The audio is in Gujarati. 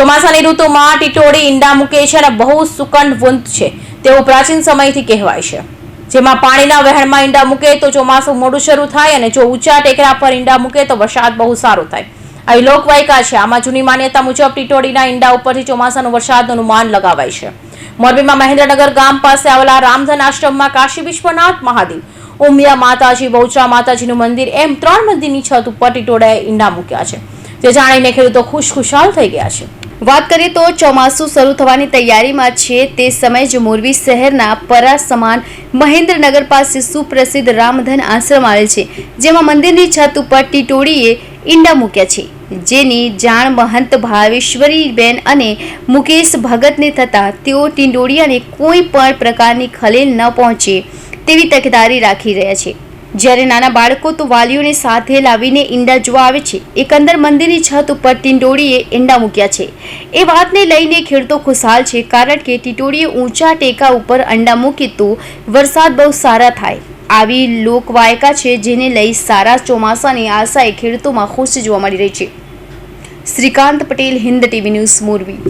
ચોમાસાની ઋતુમાં ટીટોળી, ઈંડા મૂકે છે અને બહુ સુગંધવંત છે. તેવું પ્રાચીન સમયથી કહેવાય છે. જેમાં પાણીના વહેણમાં ઈંડા મૂકે તો ચોમાસું મોડું શરૂ થાય અને જો ઊંચા ટેકરા પર ઈંડા મૂકે તો વરસાદ બહુ સારો થાય. આવી લોકવાયકા છે. આમાં જૂની માન્યતા મુજબ ટીટોળીના ઈંડા ઉપરથી ચોમાસાનું વરસાદનું અનુમાન લગાવાય છે. મોરબીમાં મહેન્દ્રનગર ગામ પાસે આવેલા રામધન આશ્રમમાં કાશી વિશ્વનાથ મહાદેવ, ઉમિયા માતાજી, બહુચરા માતાજીનું મંદિર એમ ત્રણ મંદિરની છત ઉપર ટીટોળાએ ઈંડા મૂક્યા છે. જે જાણીને ખેડૂતો ખુશખુશાલ થઈ ગયા છે. વાત કરીએ તો ચોમાસું શરૂ થવાની તૈયારીમાં છે. તે સમયે જ મોરબી શહેરના પરા સમાન મહેન્દ્રનગર પાસે સુપ્રસિદ્ધ રામધન આશ્રમ આવેલ છે, જેમાં મંદિરની છત ઉપર ટીટોળીએ ઈંડા મૂક્યા છે. જેની જાણ મહંત ભાવેશ્વરીબેન અને મુકેશ ભગતને થતાં તેઓ ટીંડોળિયાને કોઈ પણ પ્રકારની ખલેલ ન પહોંચે તેવી તકેદારી રાખી રહ્યા છે. જ્યારે નાના બાળકો તો વાલીઓને સાથે લાવીને ઈંડા જોવા આવે છે. એકંદર મંદિરની છત ઉપર ટીંડોળીએ ઈંડા મૂક્યા છે. એ વાતને લઈને ખેડૂતો ખુશાલ છે કારણ કે ટીટોળીએ ઊંચા ટેકા ઉપર અંડા મૂકી તો વરસાદ બહુ સારા થાય. આવી લોકવાયકા છે જેને લઈ સારા ચોમાસાની આશાએ ખેડૂતોમાં ખુશી જોવા મળી રહી છે. Shrikant Patel, Hind TV news, Morbi.